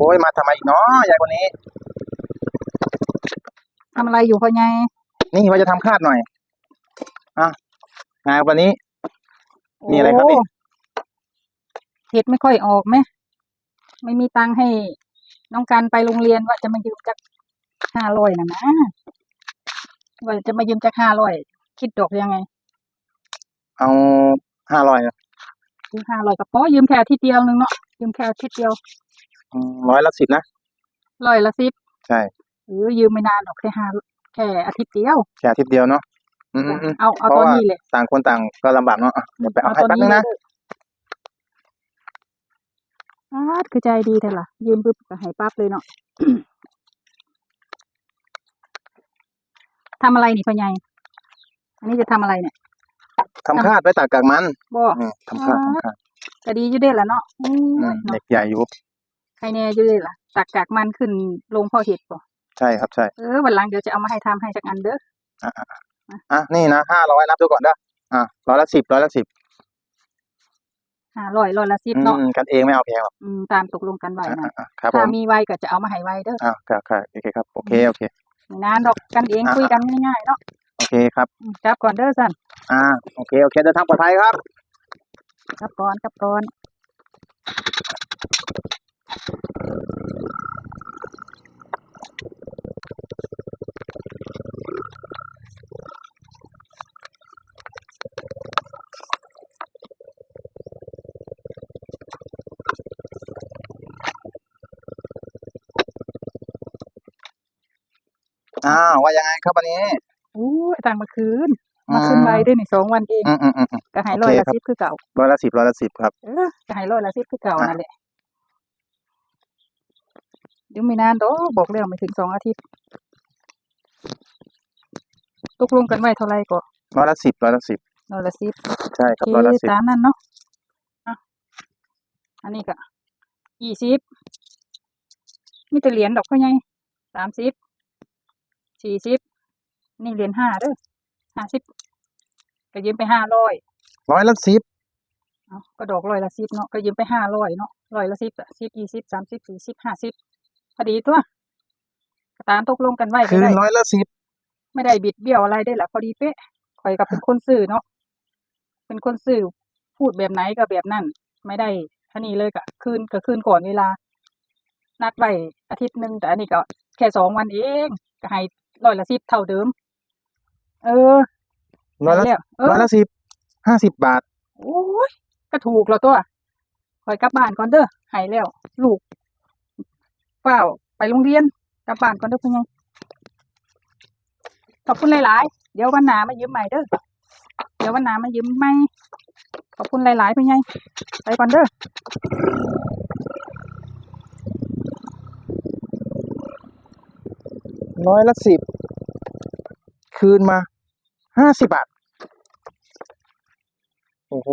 อ้ยมาทำไมอีกเนาะยายคนนี้ ทำอะไรอยู่พ่อใหญ่นี่ว่าจะทำคาดหน่อยอะงานวันนี้ มีอะไรครับนี่ โเห็ดไม่ค่อยออกไหมไม่มีตังค์ให้ น้องการไปโรงเรียนว่าจะมายืมจากห้าร้อยนะนะว่าจะมายืมจากห้าร้อยคิดดอกยังไงเอาห้าร้อยยืมห้าร้อยก็พอยืมแค่อาทิตย์เดียวนึงเนาะยืมแค่อาทิตย์เดียว ร้อยละสิบนะร้อยละสิบใช่หรือยืมไม่นานหรอกแค่ห้าแค่อาทิตย์เดียวแค่อาทิตย์เดียวเนาะอืมอืมอืมเอาเอาเพตอราะนว่านี้เลยต่างคนต่างก็ลำบากเนาะอะเดี๋ยวไปเอาให้ตอนแป๊บนึงนะเลยอาดคือใจดีเถอะล่ะยืมปุ๊บก็ให้ปั๊บเลยเนาะทำอะไรนี่พ่อใหญ่อันนี้จะทำอะไรเนี่ยทำคาดไว้ตากกากมันบ่อืมทำคาดทำคาดก็ดีอยู่เด้ล่ะเนาะอู้อืยมเนาะเด็กใหญ่อยู่ ใครแน่อยู่เด้ล่ะตักกากมันขึ้นลงพ่อเห็ดบ่ใช่ครับใช่ เออวันหลังเดี๋ยวจะเอามาให้ทำให้สักอันเด้ออะนี่นะห้าร้อยนับดูก่อนเด้ออะร้อยละสิบร้อยละสิบห้าร้อยร้อยละสิบอืเนาะมกันเองไม่เอาแพงหรอกอืมตามตกลงกันไว้อะนะอะอะครับผถ้ามมีไว้ก็จะเอามาให้ไว้เด้ออ่าครับครับโอเคครับโอเคโอเคไม่นานดอกกันเองอะคุยกันง่ายๆเนาะโอเคครับอืมจับก่อนเด้อสันอ่าโอเคโอเคเดินทางปลอดภัยครับจับก่อนจับก่อน อ้าวว่ายังไงครับวันนี้ อู้ยตังมาคืน มาคืนไว้ด้วยนี่สองวันเองอืมอืมอืมอืม ก็ให้โอร้อยเคละครับ สิบคือเก่าร้อยละสิบร้อยละสิบครับ เออก็ให้ร้อยละสิบคือเก่าอะ นั่นแหละเดี๋ยวไม่นานดอกบอกแล้วไม่ถึงสองอาทิตย์ตกลงกันไว้เท่าไหร่ก็ร้อยละสิบร้อยละสิบร้อยละสิบ ใช่ครับโอร้อยละเคสิบตามนั้นเนาะอะอันนี้ก็ยี่สิบมีแต่เหรียญดอกก็ไงสามสิบ สี่สิบนี่เหรียญห้าเด้อห้าสิบก็ยืมไปห้าร้อยร้อยละสิบเอาก็ดอกร้อยละสิบเนาะก็ยืมไปห้าร้อยเนาะร้อยละสิบอะสิบยี่สิบสามสิบสี่สิบห้าสิบพอดีตัวก็ตามตกลงกันไว้คืไม่นได้ร้อยละสิบไม่ได้บิดเบี้ยวอะไรได้แหละพอดีเป๊ะข่อยกับเป็นคนสื่อเนาะเป็นคนสื่อพูดแบบไหนก็แบบนั้นไม่ได้อันนี้เลยก็คืนก็คืนก่อนเวลา นัดไว้อาทิตย์หนึ่งแต่อันนี้ก็แค่สองวันเองก็ให้ ร้อยละสิบเท่าเดิม เออร้อยละให้แล้วเอร้ออยละสิบห้าสิบบาท โอ้ยก็ถูกแล้วตัวคอยกลับบ้านก่อนเด้อใหายแล้ว ลูกเปล่าไปโรงเรียนกลับบ้านก่อนเด้อเพื่อนยังขอบคุณหลายๆ เดี๋ยววันหนามายืมใหม่เด้อเดี๋ยววันหนามายืมใหม่ขอบคุณหลายๆเพื่อนยังไปก่อนเด้อ น้อยละสิบ คืนมาห้าสิบบาท โอ้โห